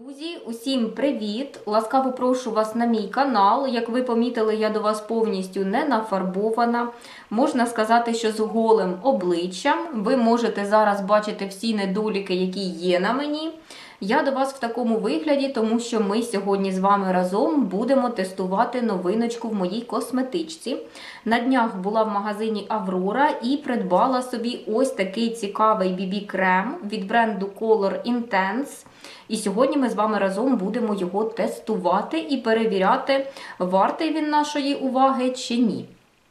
Друзі, усім привіт! Ласкаво прошу вас на мій канал. Як ви помітили, я до вас повністю не нафарбована. Можна сказати, що з голим обличчям. Ви можете зараз бачити всі недоліки, які є на мені. Я до вас в такому вигляді, тому що ми сьогодні з вами разом будемо тестувати новиночку в моїй косметичці. На днях була в магазині Аврора і придбала собі ось такий цікавий BB-крем від бренду Color Intense. І сьогодні ми з вами разом будемо його тестувати і перевіряти, вартий він нашої уваги чи ні.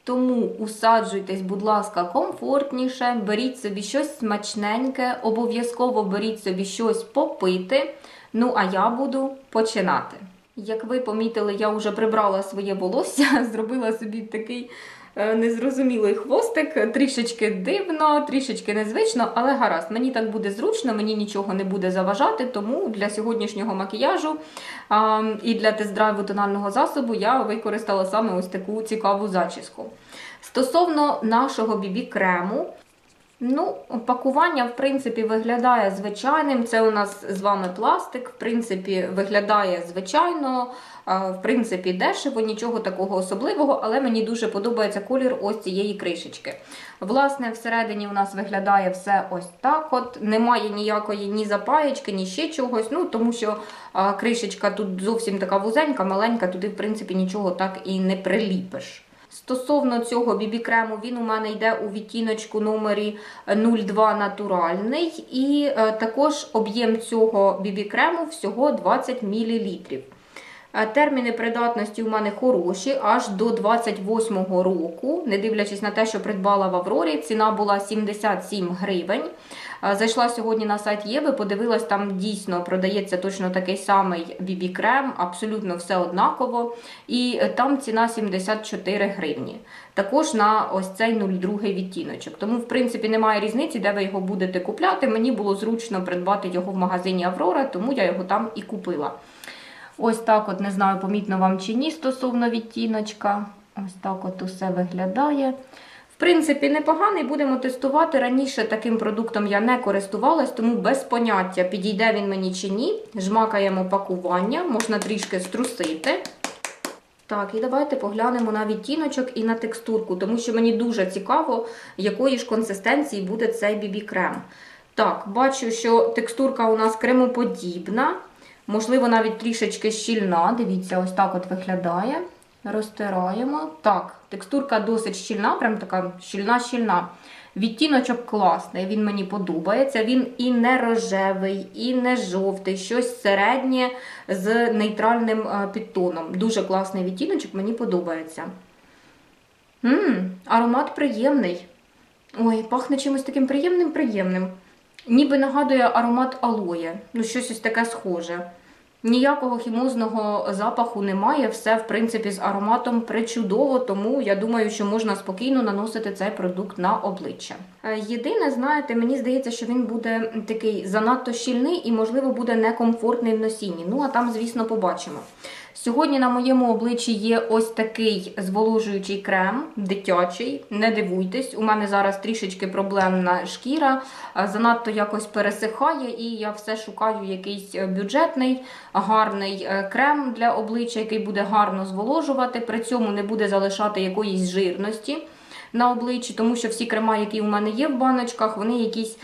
Тому усаджуйтесь, будь ласка, комфортніше, беріть собі щось смачненьке, обов'язково беріть собі щось попити. Ну, а я буду починати. Як ви помітили, я вже прибрала своє волосся, зробила собі такий незрозумілий хвостик, трішечки дивно, трішечки незвично, але гаразд, мені так буде зручно, мені нічого не буде заважати, тому для сьогоднішнього макіяжу а, і для тест-драйву тонального засобу я використала саме ось таку цікаву зачіску. Стосовно нашого бібі-крему, Ну, пакування, в принципі, виглядає звичайним. Це у нас з вами пластик, в принципі, виглядає звичайно, в принципі, дешево, нічого такого особливого, але мені дуже подобається колір ось цієї кришечки. Власне, всередині у нас виглядає все ось так. от. Немає ніякої ні запаєчки, ні ще чогось. Ну, тому що кришечка тут зовсім така вузенька, маленька, туди, в принципі, нічого так і не приліпиш. Стосовно цього бібі-крему, він у мене йде у відтіночку номері 02 натуральний. І е, також об'єм цього бібі-крему всього 20 мл. Е, Терміни придатності у мене хороші, аж до 28-го року, не дивлячись на те, що придбала в Аврорі, ціна була 77 гривень. Зайшла сьогодні на сайт Єви, подивилась, там дійсно продається точно такий самий бібі-крем, абсолютно все однаково. І е, там ціна 74 гривні. Також на ось цей 02 відтіночок. Тому, в принципі, немає різниці, де ви його будете купляти. Мені було зручно придбати його в магазині Аврора, тому я його там і купила. Ось так, от не знаю, помітно вам чи ні стосовно відтіночка. Ось так от усе виглядає. Принципі, непоганий, будемо тестувати. Раніше таким продуктом я не користувалась, тому без поняття, підійде він мені чи ні. Жмакаємо пакування, можна трішки струсити. Так, і давайте поглянемо на відтіночок і на текстурку, тому що мені дуже цікаво, якої ж консистенції буде цей бібі-крем. Так, бачу, що текстурка у нас кремоподібна. Можливо, навіть трішечки щільна. Дивіться, ось так от виглядає. Розтираємо. Так, текстурка досить щільна, прям така щільна-щільна. Відтіночок класний, він мені подобається. Він і не рожевий, і не жовтий, щось середнє з нейтральним е, підтоном. Дуже класний відтіночок, мені подобається. Ммм, аромат приємний. Ой, пахне чимось таким приємним-приємним. Ніби нагадує аромат алоє. Ну, щось ось таке схоже. Ніякого хімозного запаху немає, все, в принципі, з ароматом причудово, тому я думаю, що можна спокійно наносити цей продукт на обличчя. Е, Єдине, знаєте, мені здається, що він буде такий занадто щільний і, можливо, буде некомфортний в носінні. Ну, а там, звісно, побачимо. Сьогодні на моєму обличчі є ось такий зволожуючий крем, дитячий. Не дивуйтесь, у мене зараз трішечки проблемна шкіра, занадто якось пересихає, і я все шукаю якийсь е, бюджетний, гарний е, крем для обличчя, який буде гарно зволожувати, при цьому не буде залишати якоїсь жирності на обличчі, тому що всі крема, які у мене є в баночках, вони якісь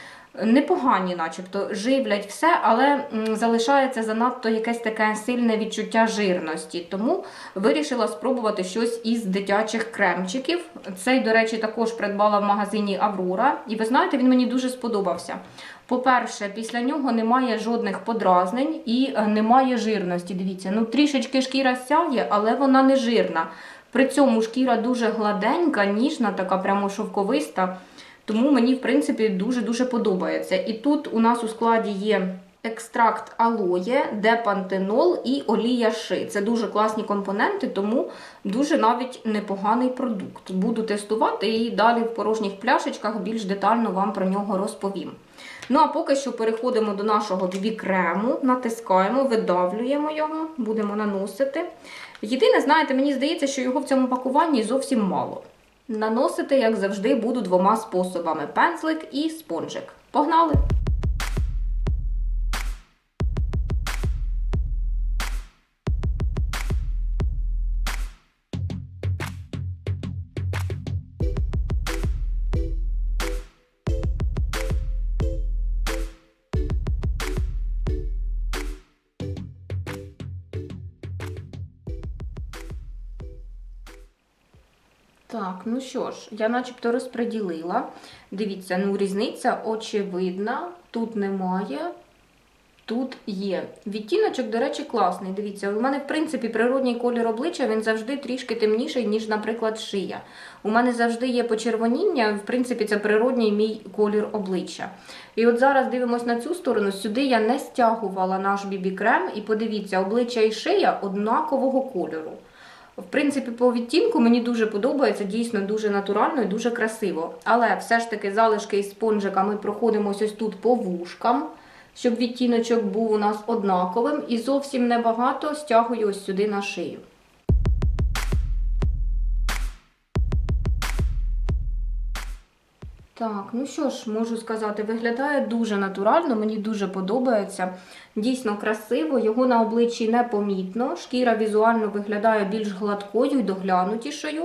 непогані, начебто, живлять все, але залишається занадто якесь таке сильне відчуття жирності. Тому вирішила спробувати щось із дитячих кремчиків. Цей, до речі, також придбала в магазині Аврора. І ви знаєте, він мені дуже сподобався. По-перше, після нього немає жодних подразнень і е, немає жирності. Дивіться, ну трішечки шкіра сяє, але вона не жирна. При цьому шкіра дуже гладенька, ніжна, така прямо шовковиста. Тому мені, в принципі, дуже-дуже подобається. І тут у нас у складі є екстракт алоє, депантенол і олія ши. Це дуже класні компоненти, тому дуже навіть непоганий продукт. Буду тестувати і далі в порожніх пляшечках більш детально вам про нього розповім. Ну, а поки що переходимо до нашого бібі-крему, натискаємо, видавлюємо його, будемо наносити. Єдине, знаєте, мені здається, що його в цьому пакуванні зовсім мало. Наносити, як завжди, буду двома способами: пензлик і спонжик. Погнали! Так, ну що ж, я начебто розподілила. Дивіться, ну різниця очевидна. Тут немає, тут є. Відтіночок, до речі, класний. Дивіться, у мене, в принципі, природній колір обличчя він завжди трішки темніший, ніж, наприклад, шия. У мене завжди є почервоніння, в принципі, це природній мій колір обличчя. І от зараз дивимося на цю сторону. Сюди я не стягувала наш бібі-крем, і подивіться, обличчя і шия однакового кольору. В принципі, по відтінку мені дуже подобається, дійсно дуже натурально і дуже красиво. Але все ж таки залишки із спонжика ми проходимося ось тут по вушкам, щоб відтіночок був у нас однаковим. І зовсім небагато стягую ось сюди на шию. Так, ну що ж, можу сказати, виглядає дуже натурально, мені дуже подобається. Дійсно красиво, його на обличчі непомітно. Шкіра візуально виглядає більш гладкою і доглянутішою.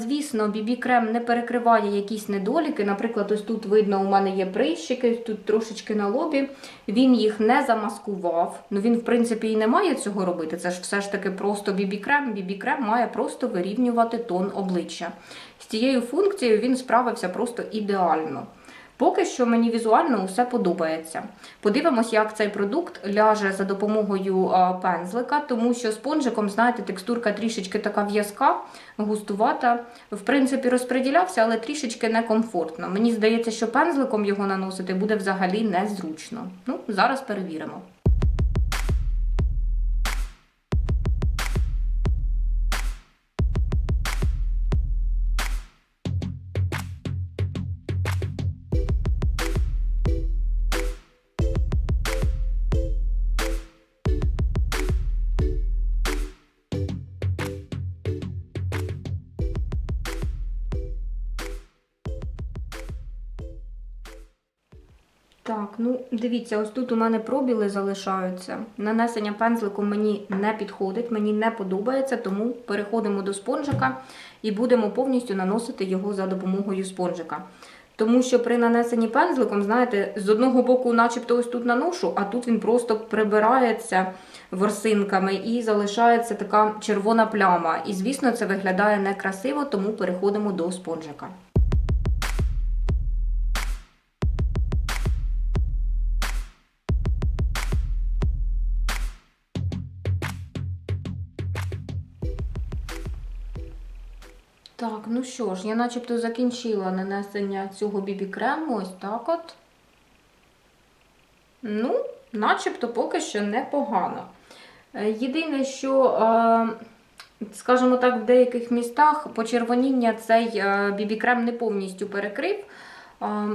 Звісно, бібі-крем не перекриває якісь недоліки. Наприклад, ось тут видно, у мене є прищики, тут трошечки на лобі. Він їх не замаскував. Ну він, в принципі, і не має цього робити. Це ж все ж таки просто бібі-крем. Бібі-крем має просто вирівнювати тон обличчя. Цією функцією він справився просто ідеально. Поки що мені візуально усе подобається. Подивимось, як цей продукт ляже за допомогою пензлика, тому що спонжиком, знаєте, текстурка трішечки така в'язка, густувата. В принципі, розподілявся, але трішечки некомфортно. Мені здається, що пензликом його наносити буде взагалі незручно. Ну, зараз перевіримо. Дивіться, ось тут у мене пробіли залишаються. Нанесення пензликом мені не підходить, мені не подобається, тому переходимо до спонжика і будемо повністю наносити його за допомогою спонжика. Тому що при нанесенні пензликом, знаєте, з одного боку, начебто, ось тут наношу, а тут він просто прибирається ворсинками і залишається така червона пляма. І, звісно, це виглядає некрасиво, тому переходимо до спонжика. Так, ну що ж, я начебто закінчила нанесення цього бібі-крему. Ось так от. Ну, начебто поки що непогано. Е, єдине, що, е, скажімо так, в деяких містах почервоніння цей е, бібі-крем не повністю перекрив.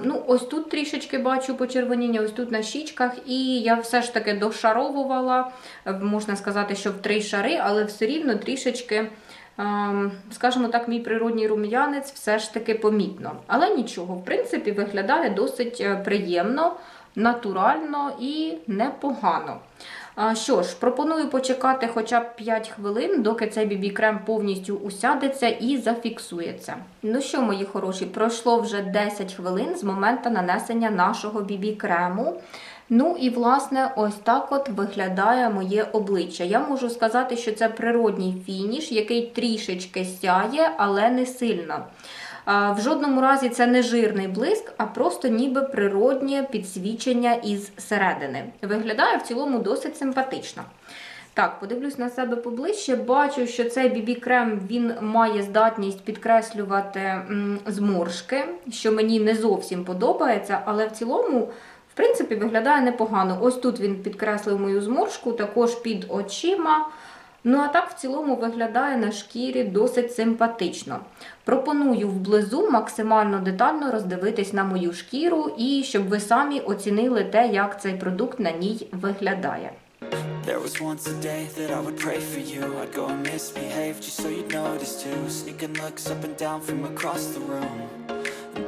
Ну, Ось тут трішечки бачу почервоніння, ось тут на щічках. І я все ж таки дошаровувала, можна сказати, що в три шари, але все рівно трішечки скажімо так, мій природній рум'янець все ж таки помітно. Але нічого, в принципі, виглядає досить е, приємно, натурально і непогано. Що ж, пропоную почекати хоча б 5 хвилин, доки цей бібі-крем повністю усядеться і зафіксується. Ну що, мої хороші, пройшло вже 10 хвилин з моменту нанесення нашого бібі-крему. Ну і, власне, ось так от виглядає моє обличчя. Я можу сказати, що це природній фініш, який трішечки сяє, але не сильно. В жодному разі це не жирний блиск, а просто ніби природнє підсвічення із середини. Виглядає в цілому досить симпатично. Так, подивлюсь на себе поближче. Бачу, що цей бібі-крем він має здатність підкреслювати зморшки, що мені не зовсім подобається, але в цілому. В принципі, виглядає непогано. Ось тут він підкреслив мою зморшку, також під очима. Ну, а так, в цілому, виглядає на шкірі досить симпатично. Пропоную вблизу максимально детально роздивитись на мою шкіру і щоб ви самі оцінили те, як цей продукт на ній виглядає. There was once a day that I would pray for you I'd go and misbehave just so you'd notice too Sneaking looks up and down from across the room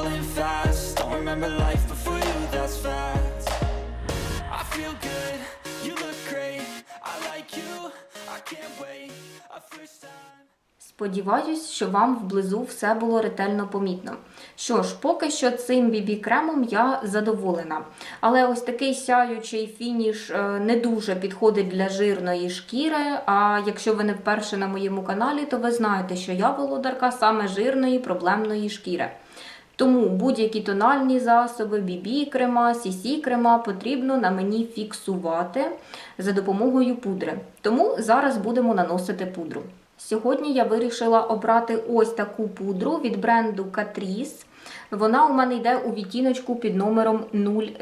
falling fast, don't remember life before you, that's facts. I feel good, you look great, I like you, I can't wait. A first time. Сподіваюсь, що вам вблизу все було ретельно помітно. Що ж, поки що цим бібі-кремом я задоволена. Але ось такий сяючий фініш е, не дуже підходить для жирної шкіри. А якщо ви не вперше на моєму каналі, то ви знаєте, що я володарка саме жирної проблемної шкіри. Тому будь-які тональні засоби, BB крема, CC крема потрібно на мені фіксувати за допомогою пудри. Тому зараз будемо наносити пудру. Сьогодні я вирішила обрати ось таку пудру від бренду Catrice. Вона у мене йде у відтіночку під номером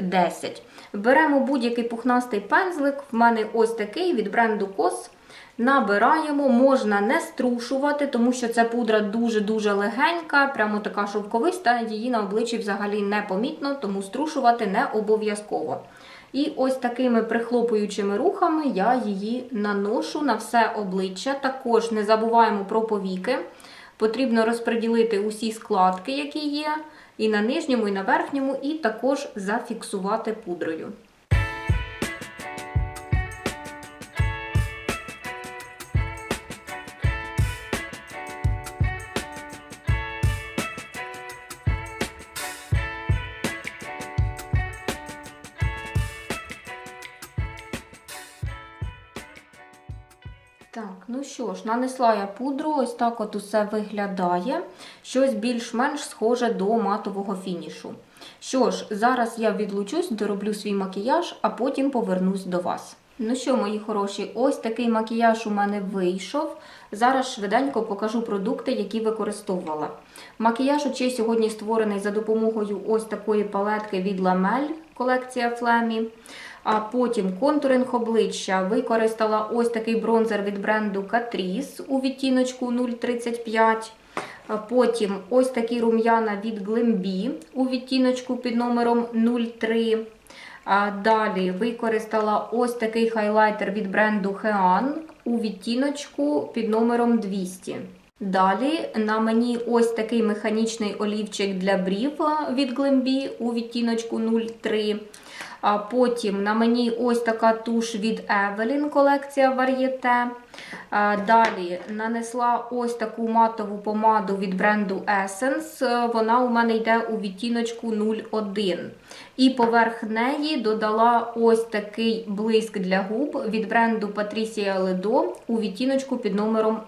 010. Беремо будь-який пухнастий пензлик. В мене ось такий від бренду COS. Набираємо, можна не струшувати, тому що ця пудра дуже-дуже легенька, прямо така шовковиста, її на обличчі взагалі не помітно, тому струшувати не обов'язково. І ось такими прихлопуючими рухами я її наношу на все обличчя. Також не забуваємо про повіки. Потрібно розподілити усі складки, які є, і на нижньому, і на верхньому, і також зафіксувати пудрою. Ну що ж, нанесла я пудру, ось так от усе виглядає. Щось більш-менш схоже до матового фінішу. Що ж, зараз я відлучусь, дороблю свій макіяж, а потім повернусь до вас. Ну що, мої хороші, ось такий макіяж у мене вийшов. Зараз швиденько покажу продукти, які використовувала. Макіяж очей сьогодні створений за допомогою ось такої палетки від Lamel, колекція Flammy. А потім контуринг обличчя використала ось такий бронзер від бренду Catrice у відтіночку 035. Потім ось такі рум'яна від Glambi у відтіночку під номером 03. Далі використала ось такий хайлайтер від бренду Hean у відтіночку під номером 200. Далі на мені ось такий механічний олівчик для брів від Glambi у відтіночку 03. А потім на мені ось така туш від Evelyn, колекція Varieté. Далі нанесла ось таку матову помаду від бренду Essence. Вона у мене йде у відтіночку 01. І поверх неї додала ось такий блиск для губ від бренду Patricia Ledo у відтіночку під номером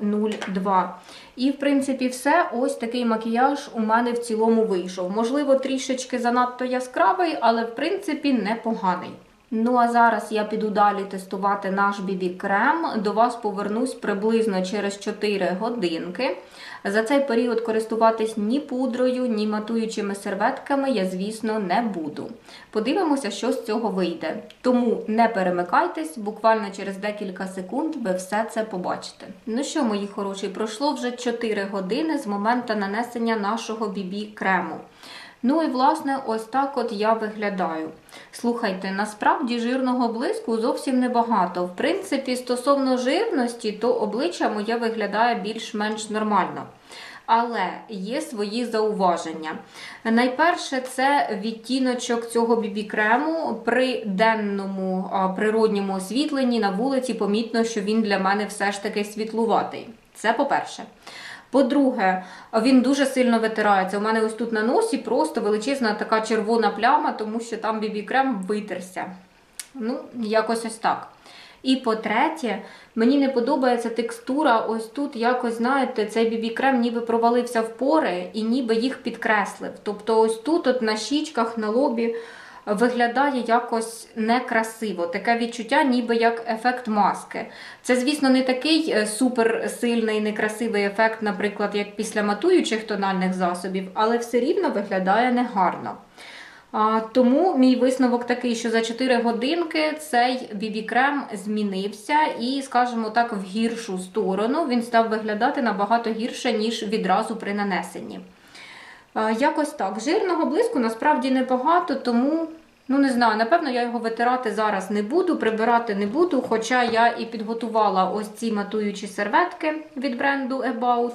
02. І, в принципі, все. Ось такий макіяж у мене в цілому вийшов. Можливо, трішечки занадто яскравий, але в принципі непоганий. Ну а зараз я піду далі тестувати наш бібі крем. До вас повернусь приблизно через 4 годинки. За цей період користуватись ні пудрою, ні матуючими серветками я, звісно, не буду. Подивимося, що з цього вийде. Тому не перемикайтесь, буквально через декілька секунд ви все це побачите. Ну що, мої хороші, пройшло вже 4 години з моменту нанесення нашого BB крему. Ну і власне, ось так от я виглядаю. Слухайте, насправді жирного блиску зовсім небагато. В принципі, стосовно жирності, то обличчя моє виглядає більш-менш нормально. Але є свої зауваження. Найперше, це відтіночок цього бібі-крему при денному природньому освітленні на вулиці помітно, що він для мене все ж таки світлуватий. Це по-перше. По-друге, він дуже сильно витирається. У мене ось тут на носі просто величезна така червона пляма, тому що там бібі-крем витерся. Ну, якось ось так. І по-третє, мені не подобається текстура. Ось тут якось, знаєте, цей бібі-крем ніби провалився в пори і ніби їх підкреслив. Тобто, ось тут, от на щічках, на лобі виглядає якось некрасиво. Таке відчуття, ніби як ефект маски. Це, звісно, не такий е, суперсильний, некрасивий ефект, наприклад, як після матуючих тональних засобів, але все рівно виглядає негарно. Тому мій висновок такий, що за 4 годинки цей бібі-крем змінився і, скажімо так, в гіршу сторону він став виглядати набагато гірше, ніж відразу при нанесенні. Якось так. Жирного блиску насправді небагато, тому Ну, не знаю, напевно, я його витирати зараз не буду, прибирати не буду. Хоча я і підготувала ось ці матуючі серветки від бренду About.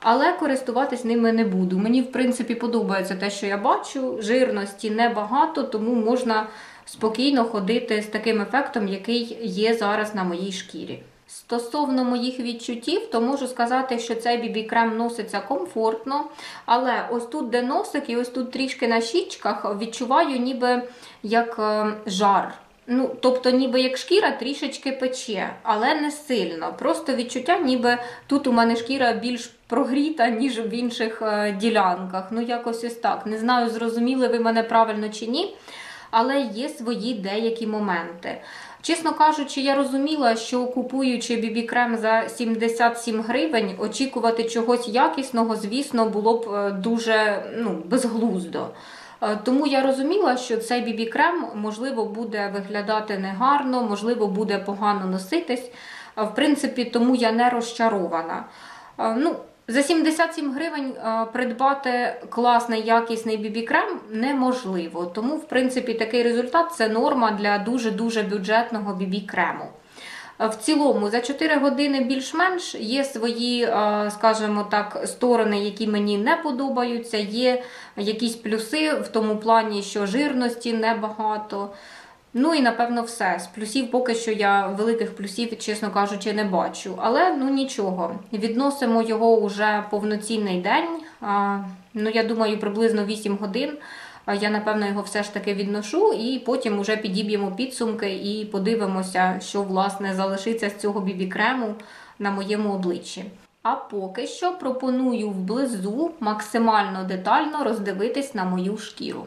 Але користуватись ними не буду. Мені, в принципі, подобається те, що я бачу. Жирності небагато, тому можна спокійно ходити з таким ефектом, який є зараз на моїй шкірі. Стосовно моїх відчуттів, то можу сказати, що цей бібі-крем носиться комфортно. Але ось тут, де носик, і ось тут трішки на щічках, відчуваю ніби як е, жар. Ну, тобто, ніби як шкіра трішечки пече, але не сильно. Просто відчуття, ніби тут у мене шкіра більш прогріта, ніж в інших е, ділянках. Ну, якось ось так. Не знаю, зрозуміли ви мене правильно чи ні, але є свої деякі моменти. Чесно кажучи, я розуміла, що купуючи бібі-крем за 77 гривень, очікувати чогось якісного, звісно, було б е, дуже ну, безглуздо. Е, Тому я розуміла, що цей бібі-крем можливо буде виглядати негарно, можливо, буде погано носитись. Е, В принципі, тому я не розчарована. Ну, за 77 гривень е, придбати класний якісний бібі-крем неможливо. Тому, в принципі, такий результат це норма для дуже-дуже бюджетного бібі-крему. Е, В цілому, за 4 години більш-менш є свої, е, скажімо так, сторони, які мені не подобаються. Є якісь плюси в тому плані, що жирності небагато. Ну і напевно все. З плюсів поки що я великих плюсів, чесно кажучи, не бачу. Але ну нічого. Відносимо його уже повноцінний день. Ну я думаю, приблизно 8 годин. Я напевно його все ж таки відношу, і потім уже підіб'ємо підсумки і подивимося, що власне залишиться з цього бібі-крему на моєму обличчі. А поки що пропоную вблизу максимально детально роздивитись на мою шкіру.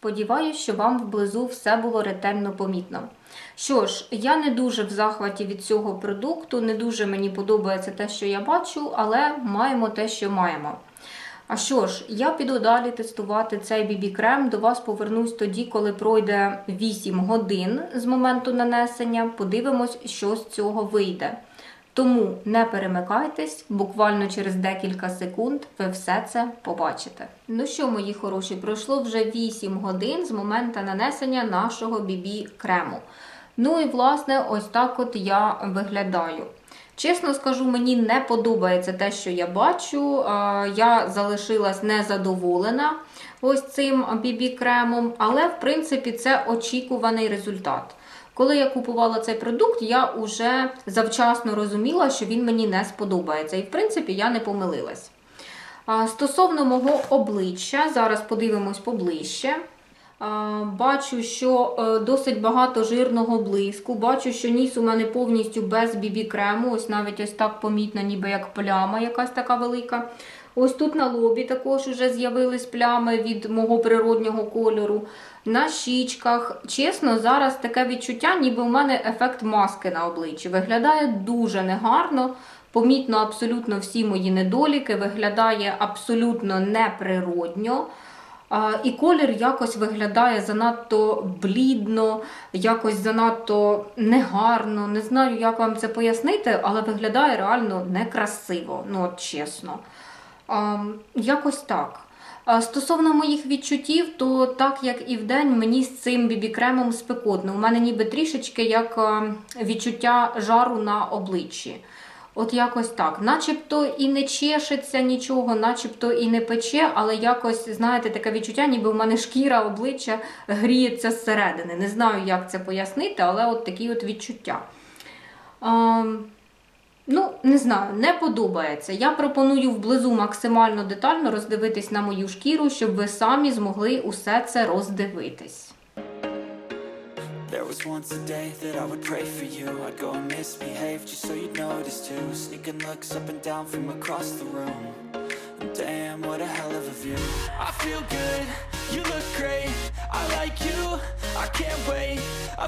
Сподіваюсь, що вам вблизу все було ретельно помітно. Що ж, я не дуже в захваті від цього продукту, не дуже мені подобається те, що я бачу, але маємо те, що маємо. А що ж, я піду далі тестувати цей бібі-крем. До вас повернусь тоді, коли пройде 8 годин з моменту нанесення. Подивимось, що з цього вийде. Тому не перемикайтесь, буквально через декілька секунд ви все це побачите. Ну що, мої хороші, пройшло вже 8 годин з моменту нанесення нашого бібі крему. Ну і власне, ось так от я виглядаю. Чесно скажу, мені не подобається те, що я бачу. Я залишилась незадоволена ось цим бібі-кремом, але в принципі це очікуваний результат. Коли я купувала цей продукт, я вже завчасно розуміла, що він мені не сподобається. І в принципі я не помилилась. Стосовно мого обличчя, зараз подивимось поближче. Бачу, що е, досить багато жирного блиску. Бачу, що ніс у мене повністю без бібі-крему. Ось навіть ось так помітно, ніби як пляма якась така велика. Ось тут на лобі також вже з'явились плями від мого природнього кольору. На щічках. Чесно, зараз таке відчуття, ніби у мене ефект маски на обличчі. Виглядає дуже негарно. Помітно абсолютно всі мої недоліки, виглядає абсолютно неприродньо. І колір якось виглядає занадто блідно, якось занадто негарно. Не знаю, як вам це пояснити, але виглядає реально некрасиво, ну от чесно. Якось так. Стосовно моїх відчуттів, то так як і вдень, мені з цим бібі-кремом спекотно. У мене ніби трішечки як відчуття жару на обличчі. От якось так. Начебто і не чешеться нічого, начебто і не пече, але якось, знаєте, таке відчуття, ніби в мене шкіра обличчя гріється зсередини. Не знаю, як це пояснити, але от такі от відчуття. Ем, Ну, не знаю, не подобається. Я пропоную вблизу максимально детально роздивитись на мою шкіру, щоб ви самі змогли усе це роздивитись. There was once a day that I would pray for you I'd go and misbehave just so you'd notice too Sneaking looks up and down from across the room Damn, what a hell of a view I feel good, you look great I like you, I can't wait A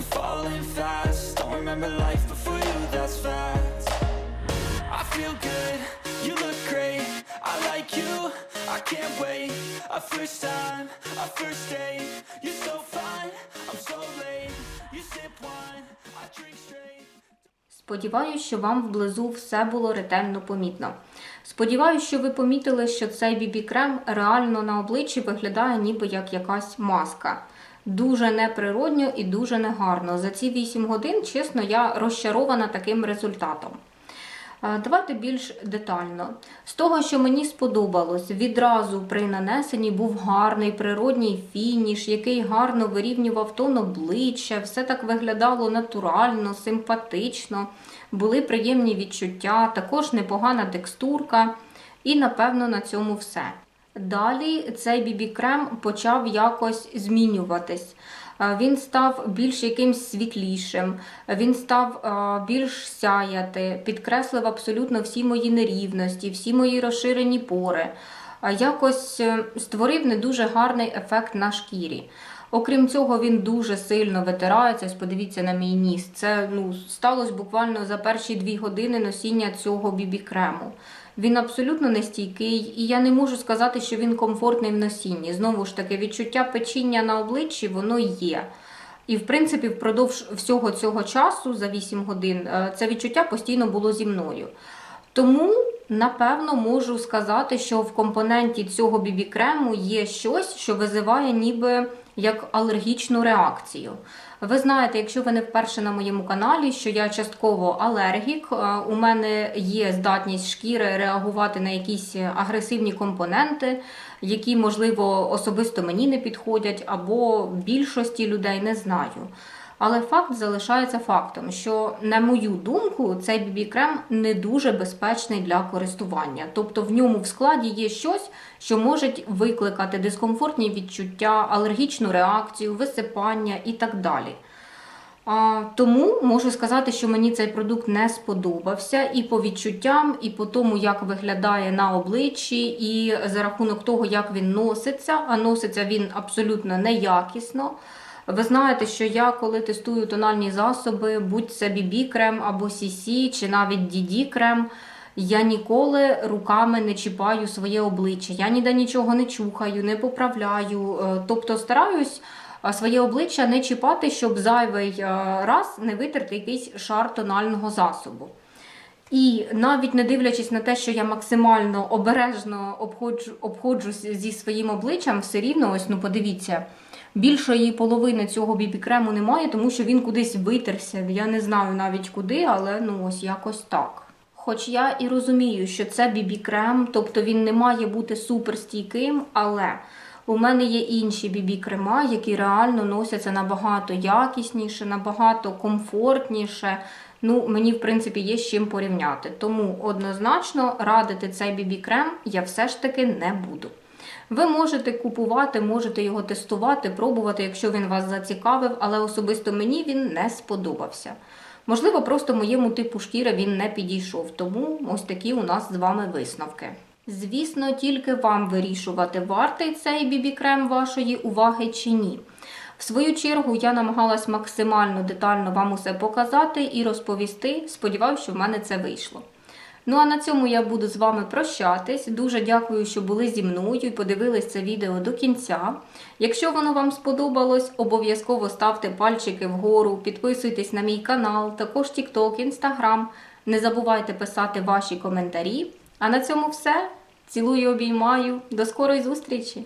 I'm falling fast, don't remember life before you, that's fact. I feel good, you look great, I like you, I can't wait. A first time, a first date, you're so fine, I'm so late. You sip wine, I drink straight. Сподіваюсь, що вам вблизу все було ретельно помітно. Сподіваюсь, що ви помітили, що цей бібі-крем реально на обличчі виглядає ніби як якась маска. Дуже неприродньо і дуже негарно. За ці 8 годин, чесно, я розчарована таким результатом. Е, Давайте більш детально. З того, що мені сподобалось, відразу при нанесенні був гарний природній фініш, який гарно вирівнював тон обличчя, все так виглядало натурально, симпатично, були приємні відчуття, також непогана текстурка. І, напевно, на цьому все. Далі цей бібі-крем почав якось змінюватись. Е, Він став більш якимсь світлішим, він став е, більш сяяти, підкреслив абсолютно всі мої нерівності, всі мої розширені пори. Е, Якось створив не дуже гарний ефект на шкірі. Окрім цього, він дуже сильно витирається. Подивіться на мій ніс. Це ну, сталося буквально за перші дві години носіння цього бібі-крему. Він абсолютно нестійкий, і я не можу сказати, що він комфортний в носінні. Знову ж таки, відчуття печіння на обличчі воно є. І, в принципі, впродовж всього цього часу, за 8 годин, е, це відчуття постійно було зі мною. Тому, напевно, можу сказати, що в компоненті цього бібі-крему є щось, що визиває ніби як алергічну реакцію. Ви знаєте, якщо ви не вперше на моєму каналі, що я частково алергік, е, у мене є здатність шкіри реагувати на якісь агресивні компоненти, які, можливо, особисто мені не підходять, або більшості людей не знаю. Але факт залишається фактом, що, на мою думку, цей бібі-крем не дуже безпечний для користування. Тобто в ньому в складі є щось, що може викликати дискомфортні відчуття, алергічну реакцію, висипання і так далі. А, тому можу сказати, що мені цей продукт не сподобався і по відчуттям, і по тому, як виглядає на обличчі, і за рахунок того, як він носиться, а носиться він абсолютно неякісно. Ви знаєте, що я, коли тестую тональні засоби, будь це BB-крем або CC, чи навіть DD-крем, я ніколи руками не чіпаю своє обличчя. Я ніде нічого не чухаю, не поправляю. Е, Тобто стараюсь е, своє обличчя не чіпати, щоб зайвий е, раз не витерти якийсь шар тонального засобу. І навіть не дивлячись на те, що я максимально обережно обходжу, обходжусь зі своїм обличчям, все рівно, ось ну подивіться, більшої половини цього бібі-крему немає, тому що він кудись витерся. Я не знаю навіть куди, але ну ось якось так. Хоч я і розумію, що це бібі-крем, тобто він не має бути суперстійким, але у мене є інші бібі-крема, які реально носяться набагато якісніше, набагато комфортніше. Ну, мені, в принципі, є з чим порівняти. Тому однозначно радити цей бібі-крем я все ж таки не буду. Ви можете купувати, можете його тестувати, пробувати, якщо він вас зацікавив, але особисто мені він не сподобався. Можливо, просто моєму типу шкіри він не підійшов, тому ось такі у нас з вами висновки. Звісно, тільки вам вирішувати, вартий цей бібі-крем вашої уваги чи ні. В свою чергу я намагалась максимально детально вам усе показати і розповісти. Сподіваюся, що в мене це вийшло. Ну а на цьому я буду з вами прощатись. Дуже дякую, що були зі мною і подивились це відео до кінця. Якщо воно вам сподобалось, обов'язково ставте пальчики вгору, підписуйтесь на мій канал, також TikTok, Instagram. Не забувайте писати ваші коментарі. А на цьому все. Цілую, обіймаю. До скорої зустрічі!